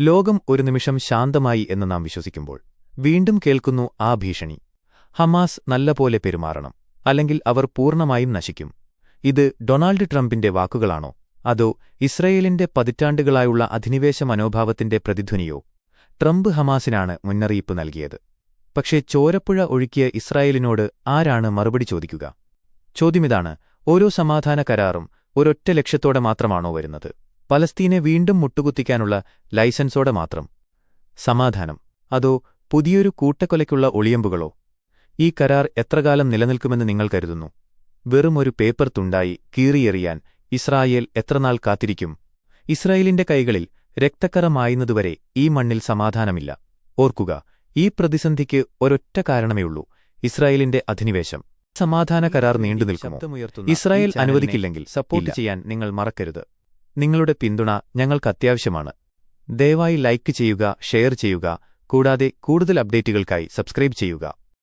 ലോകം ഒരു നിമിഷം ശാന്തമായി എന്ന് നാം വിശ്വസിക്കുമ്പോൾ വീണ്ടും കേൾക്കുന്നു ആ ഭീഷണി. ഹമാസ് നല്ലപോലെ പെരുമാറണം അല്ലെങ്കിൽ അവർ പൂർണമായും നശിക്കും. ഇത് ഡൊണാൾഡ് ട്രംപിന്റെ വാക്കുകളാണോ? അതോ ഇസ്രയേലിന്റെ പതിറ്റാണ്ടുകളായുള്ള അധിനിവേശ മനോഭാവത്തിന്റെ പ്രതിധ്വനിയോ? ട്രംപ് ഹമാസിനാണ് മുന്നറിയിപ്പ് നൽകിയത്. പക്ഷേ ചോരപ്പുഴ ഒഴുക്കിയ ഇസ്രായേലിനോട് ആരാണ് മറുപടി ചോദിക്കുക? ചോദ്യമിതാണ് ഓരോ സമാധാന കരാറും ഒരൊറ്റ ലക്ഷ്യത്തോടെ മാത്രമാണോ വരുന്നത്? പലസ്തീനെ വീണ്ടും മുട്ടുകുത്തിക്കാനുള്ള ലൈസൻസോടെ മാത്രം. സമാധാനം. അതോ പുതിയൊരു കൂട്ടക്കൊലയ്ക്കുള്ള ഒളിയമ്പുകളോ? ഈ കരാർ എത്രകാലം നിലനിൽക്കുമെന്ന് നിങ്ങൾ കരുതുന്നു? വെറുമൊരു പേപ്പർ തുണ്ടായി കീറിയെറിയാൻ ഇസ്രായേൽ എത്രനാൾ കാത്തിരിക്കും? ഇസ്രായേലിന്റെ കൈകളിൽ രക്തക്കറ മായുന്നതുവരെ ഈ മണ്ണിൽ സമാധാനമില്ല. ഓർക്കുക ഈ പ്രതിസന്ധിക്ക് ഒരൊറ്റ കാരണമേയുള്ളൂ ഇസ്രായേലിന്റെ അധിനിവേശം. സമാധാന കരാർ നീണ്ടുനിൽക്കുമോ? ഇസ്രായേൽ അനുവദിക്കില്ലെങ്കിൽ സപ്പോർട്ട് ചെയ്യാൻ നിങ്ങൾ മറക്കരുത്. നിങ്ങളുടെ പിന്തുണ ഞങ്ങൾക്ക് അത്യാവശ്യമാണ്. ദയവായി ലൈക്ക് ചെയ്യുക ഷെയർ ചെയ്യുക കൂടാതെ കൂടുതൽ അപ്ഡേറ്റുകൾക്കായി സബ്സ്ക്രൈബ് ചെയ്യുക.